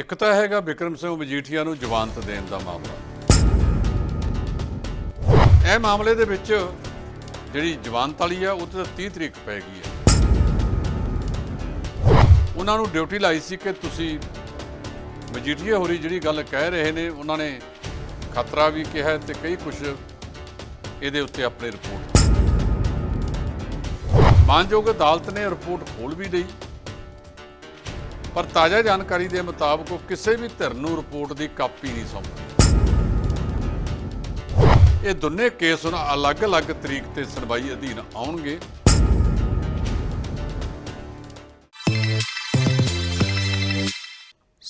ਇੱਕ ਤਾਂ ਹੈਗਾ ਵਿਕਰਮ ਸਿੰਘ ਮਜੀਠੀਆ ਨੂੰ ਜ਼ਮਾਨਤ ਦੇਣ ਦਾ ਮਾਮਲਾ। ਇਹ ਮਾਮਲੇ ਦੇ ਵਿੱਚ ਜਿਹੜੀ ਜ਼ਮਾਨਤ ਵਾਲੀ ਆ, ਉਹ ਤੇ 30 ਤਰੀਕ ਪੈ ਗਈ ਹੈ ਉਹਨਾਂ ਨੂੰ ਡਿਊਟੀ ਲਾਈ ਸੀ ਕਿ ਤੁਸੀਂ ਮਜੀਠੀਆ ਹੋਰੀ ਜਿਹੜੀ ਗੱਲ ਕਹਿ ਰਹੇ ਨੇ, ਉਹਨਾਂ ਨੇ ਖਤਰਾ ਵੀ ਕਿਹਾ ਹੈ ਤੇ ਕਈ ਕੁਝ ਇਹਦੇ ਉੱਤੇ ਆਪਣੀ ਰਿਪੋਰਟ। ਮਾਨਯੋਗ ਅਦਾਲਤ ਨੇ ਰਿਪੋਰਟ ਖੋਲ ਵੀ ਲਈ। ਪਰ ਤਾਜ਼ਾ ਜਾਣਕਾਰੀ ਦੇ ਮੁਤਾਬਕ ਉਹ ਕਿਸੇ ਵੀ ਧਿਰ ਨੂੰ ਰਿਪੋਰਟ ਦੀ ਕਾਪੀ ਨਹੀਂ ਸੌਂਪੀ ਇਹ ਦੋਨੇ ਕੇਸ ਹੁਣ ਅਲੱਗ-ਅਲੱਗ ਤਰੀਕ ਤੇ ਸੁਣਵਾਈ ਅਧੀਨ ਆਉਣਗੇ।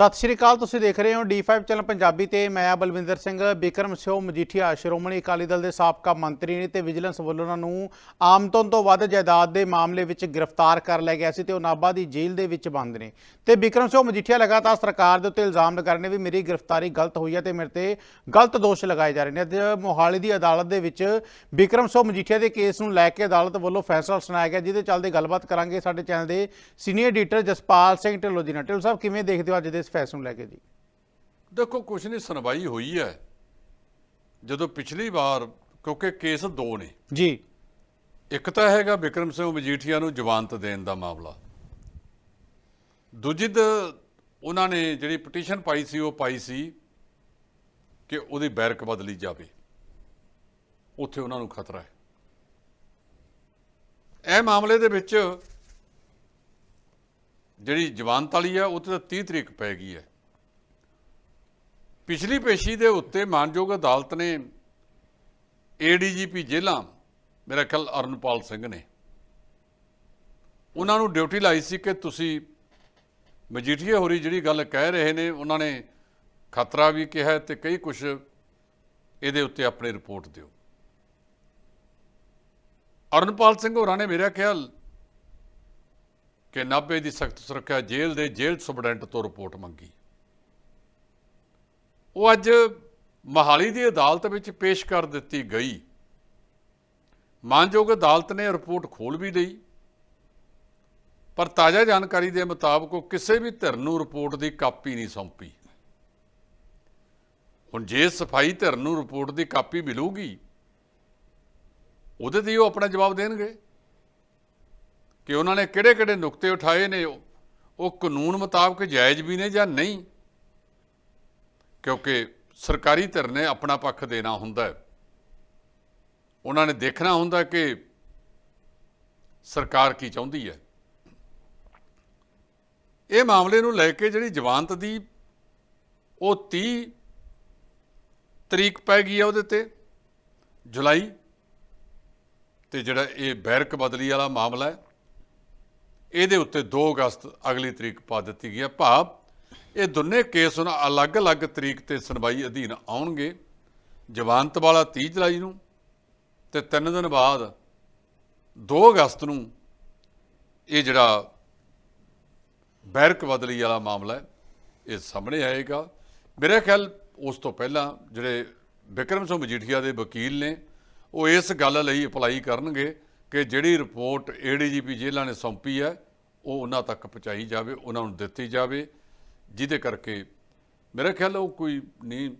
ਸਤਿ ਸ਼੍ਰੀ ਅਕਾਲ, ਤੁਸੀਂ ਦੇਖ ਰਹੇ ਹੋ D5 ਚੈਨਲ ਪੰਜਾਬੀ ਤੇ ਮੈਂ ਆ ਬਲਵਿੰਦਰ ਸਿੰਘ। ਬਿਕਰਮ ਸਿਓ ਮਜੀਠੀਆ ਸ਼੍ਰੋਮਣੀ ਅਕਾਲੀ ਦਲ ਦੇ ਸਾਬਕਾ ਮੰਤਰੀ ਨੇ ਤੇ ਵਿਜੀਲੈਂਸ ਵੱਲੋਂ ਉਹਨਾਂ ਨੂੰ ਆਮਦਨ ਤੋਂ ਵੱਧ ਜਾਇਦਾਦ ਦੇ ਮਾਮਲੇ ਵਿੱਚ ਗ੍ਰਿਫਤਾਰ ਕਰ ਲਿਆ ਗਿਆ ਸੀ ਤੇ ਉਹ ਨਾਭਾ ਦੀ ਜੇਲ੍ਹ ਦੇ ਵਿੱਚ ਬੰਦ ਨੇ। ਤੇ ਬਿਕਰਮ ਸਿਓ ਮਜੀਠੀਆ ਲਗਾਤਾਰ ਸਰਕਾਰ ਦੇ ਉੱਤੇ ਇਲਜ਼ਾਮ ਲਗਾ ਰਹੇ ਨੇ ਵੀ ਮੇਰੀ ਗ੍ਰਿਫਤਾਰੀ ਗਲਤ ਹੋਈ ਹੈ ਤੇ ਮੇਰੇ ਤੇ ਗਲਤ ਦੋਸ਼ ਲਗਾਏ ਜਾ ਰਹੇ ਨੇ। ਅੱਜ ਮੋਹਾਲੀ ਦੀ ਅਦਾਲਤ ਦੇ ਵਿੱਚ ਬਿਕਰਮ ਸਿੰਘ ਮਜੀਠੀਆ ਦੇ ਕੇਸ ਨੂੰ ਲੈ ਕੇ ਅਦਾਲਤ ਵੱਲੋਂ ਫੈਸਲਾ ਸੁਣਾਇਆ ਗਿਆ, ਜਿਹਦੇ ਚੱਲਦੇ ਗੱਲਬਾਤ ਕਰਾਂਗੇ ਸਾਡੇ ਚੈਨਲ ਦੇ ਸੀਨੀਅਰ ਐਡੀਟਰ ਜਸਪਾਲ ਸਿੰਘ ਢਿੱਲੋਂ ਜੀ ਨਾਲ। ਢਿੱਲੋਂ ਸਾਹਿਬ, ਕਿਵੇਂ ਦੇਖਦੇ ਹੋ ਅੱਜ ਦੇ ਇਸ ਫੈਸਲੇ ਨੂੰ ਲੈ ਕੇ ਜੀ। ਦੇਖੋ ਕੁਛ ਨਹੀਂ ਸੁਣਵਾਈ ਹੋਈ ਹੈ। ਜਦੋਂ ਪਿਛਲੀ ਵਾਰ ਕਿਉਂਕਿ ਕੇਸ ਦੋ ਨੇ। ਜੀ। ਇੱਕ ਤਾਂ ਹੈਗਾ ਵਿਕਰਮ ਸਿੰਘ ਮਜੀਠੀਆ ਨੂੰ ਜ਼ਮਾਨਤ ਦੇਣ ਦਾ ਮਾਮਲਾ। ਦੂਜੀ ਉਹਨਾਂ ਨੇ ਜਿਹੜੀ ਪਟੀਸ਼ਨ ਪਾਈ ਸੀ ਉਹ ਪਾਈ ਸੀ ਕਿ ਉਹਦੀ ਬੈਰਕ ਬਦਲੀ ਜਾਵੇ। ਉੱਥੇ ਉਹਨਾਂ ਨੂੰ ਖਤਰਾ ਹੈ। ਇਹ ਮਾਮਲੇ ਦੇ ਵਿੱਚ ਜਿਹੜੀ ਜਵਾਨਤ ਵਾਲੀ ਆ, ਉਹ ਤੇ 30 ਤਰੀਕ ਪੈ ਗਈ ਹੈ। ਪਿਛਲੀ ਪੇਸ਼ੀ ਦੇ ਉੱਤੇ ਮਾਨਯੋਗ ਅਦਾਲਤ ਨੇ ਏਡੀਜੀਪੀ ਜੇਲ੍ਹਾਂ, ਮੇਰਾ ਖਿਆਲ ਅਰਨਪਾਲ ਸਿੰਘ ਨੇ, ਉਹਨਾਂ ਨੂੰ ਡਿਊਟੀ ਲਾਈ ਸੀ ਕਿ ਤੁਸੀਂ ਮਜੀਠੀਆ ਹੋਰੀ ਜਿਹੜੀ ਗੱਲ ਕਹਿ ਰਹੇ ਨੇ, ਉਹਨਾਂ ਨੇ ਖਤਰਾ ਵੀ ਕਿਹਾ ਹੈ ਤੇ ਕਈ ਕੁਝ ਇਹਦੇ ਉੱਤੇ ਆਪਣੀ ਰਿਪੋਰਟ ਦਿਓ। ਅਰਨਪਾਲ ਸਿੰਘ ਹੋਰਾਂ ਨੇ ਮੇਰਾ ਖਿਆਲ ਕਿ ਨਾਭੇ ਦੀ ਸਖਤ ਸੁਰੱਖਿਆ ਜੇਲ੍ਹ ਦੇ ਜੇਲ੍ਹ ਸੁਪਰਡੈਂਟ ਤੋਂ ਰਿਪੋਰਟ ਮੰਗੀ। ਉਹ ਅੱਜ ਮਹਾਲੀ ਦੀ ਅਦਾਲਤ ਵਿੱਚ ਪੇਸ਼ ਕਰ ਦਿੱਤੀ ਗਈ। ਮਾਨਯੋਗ ਅਦਾਲਤ ਨੇ ਰਿਪੋਰਟ ਖੋਲ ਵੀ ਲਈ, ਪਰ ਤਾਜ਼ਾ ਜਾਣਕਾਰੀ ਦੇ ਮੁਤਾਬਕ ਉਹ ਕਿਸੇ ਵੀ ਧਿਰ ਨੂੰ ਰਿਪੋਰਟ ਦੀ ਕਾਪੀ ਨਹੀਂ ਸੌਂਪੀ। ਹੁਣ ਜੇ ਸਫ਼ਾਈ ਧਿਰ ਨੂੰ ਰਿਪੋਰਟ ਦੀ ਕਾਪੀ ਮਿਲੂਗੀ, ਉਹਦੇ ਤੇ ਹੀ ਉਹ ਆਪਣਾ ਜਵਾਬ ਦੇਣਗੇ। ਕਿ ਉਹਨਾਂ ਨੇ ਕਿਹੜੇ-ਕਿਹੜੇ ਨੁਕਤੇ ਉਠਾਏ ਨੇ ਉਹ? ਕਾਨੂੰਨ ਮੁਤਾਬਕ ਜਾਇਜ਼ ਵੀ ਨੇ ਜਾਂ ਨਹੀਂ? ਕਿਉਂਕਿ ਸਰਕਾਰੀ ਧਿਰ ਨੇ ਆਪਣਾ ਪੱਖ ਦੇਣਾ ਹੁੰਦਾ ਹੈ। ਉਹਨਾਂ ਨੇ ਦੇਖਣਾ ਹੁੰਦਾ ਕਿ ਸਰਕਾਰ ਕੀ ਚਾਹੁੰਦੀ ਹੈ। ਇਹ ਮਾਮਲੇ ਨੂੰ ਲੈ ਕੇ ਜਿਹੜੀ ਜਵਾਨਤ ਦੀ ਉਹ 30 ਤਰੀਕ ਪੈ ਗਈ ਹੈ ਉਹਦੇ ਤੇ, ਜੁਲਾਈ। ਤੇ ਜਿਹੜਾ ਇਹ ਬੈਰਕ ਬਦਲੀ ਵਾਲਾ ਮਾਮਲਾ ਹੈ ਇਹਦੇ ਉੱਤੇ 2 ਅਗਸਤ ਅਗਲੀ ਤਰੀਕ ਪਾ ਦਿੱਤੀ ਗਈ ਹੈ। ਭਾਵ ਇਹ ਦੋਨੇ ਕੇਸ ਹੁਣ ਅਲੱਗ-ਅਲੱਗ ਤਰੀਕ ਤੇ ਸੁਣਵਾਈ ਅਧੀਨ ਆਉਣਗੇ। ਜਵਾਨਤ ਵਾਲਾ 30 ਜੁਲਾਈ ਨੂੰ ਤੇ 3 ਦਿਨ ਬਾਅਦ 2 ਅਗਸਤ ਨੂੰ ਇਹ ਜਿਹੜਾ ਬੈਰਕ ਬਦਲੀ ਵਾਲਾ ਮਾਮਲਾ ਹੈ, ਇਹ ਸਾਹਮਣੇ ਆਏਗਾ। ਮੇਰੇ ਖਿਆਲ ਉਸ ਤੋਂ ਪਹਿਲਾਂ ਜਿਹੜੇ ਵਿਕਰਮ ਸਿੰਘ ਮਜੀਠੀਆ ਦੇ ਵਕੀਲ ਨੇ, ਉਹ ਇਸ ਗੱਲ ਲਈ ਅਪਲਾਈ ਕਰਨਗੇ ਕਿ ਜਿਹੜੀ ਰਿਪੋਰਟ ਏਡੀਜੀਪੀ ਜੇਲ੍ਹਾਂ ਨੇ ਸੌਂਪੀ ਹੈ, ਉਹ ਉਹਨਾਂ ਤੱਕ ਪਹੁੰਚਾਈ ਜਾਵੇ, ਉਹਨਾਂ ਨੂੰ ਦਿੱਤੀ ਜਾਵੇ, ਜਿਹਦੇ ਕਰਕੇ ਮੇਰਾ ਖਿਆਲ ਉਹ ਕੋਈ ਨਹੀਂ,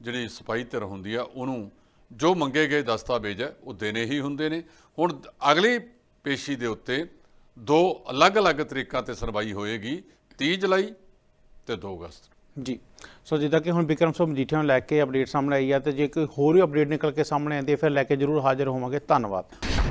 ਜਿਹੜੀ ਸਫ਼ਾਈ ਧਿਰ ਹੁੰਦੀ ਆ, ਉਹਨੂੰ ਜੋ ਮੰਗੇ ਗਏ ਦਸਤਾਵੇਜ਼ ਹੈ ਉਹ ਦੇਣੇ ਹੀ ਹੁੰਦੇ ਨੇ। ਹੁਣ ਅਗਲੀ ਪੇਸ਼ੀ ਦੇ ਉੱਤੇ ਦੋ ਅਲੱਗ-ਅਲੱਗ ਤਰੀਕਾਂ ਤੇ ਸੁਣਵਾਈ ਹੋਏਗੀ 30 ਜੁਲਾਈ ਤੇ 2 ਅਗਸਤ। ਜੀ। ਸੋ ਜਿੱਦਾਂ ਕਿ ਹੁਣ ਬਿਕਰਮ ਸਿੰਘ ਮਜੀਠੀਆ ਨੂੰ ਲੈ ਕੇ ਅਪਡੇਟ ਸਾਹਮਣੇ ਆਈ ਹੈ ਤੇ ਜੇ ਕੋਈ ਹੋਰ ਵੀ ਅਪਡੇਟ ਨਿਕਲ ਕੇ ਸਾਹਮਣੇ ਆਉਂਦੀ ਹੈ, ਫਿਰ ਲੈ ਕੇ ਜ਼ਰੂਰ ਹਾਜ਼ਰ ਹੋਵਾਂਗੇ। ਧੰਨਵਾਦ।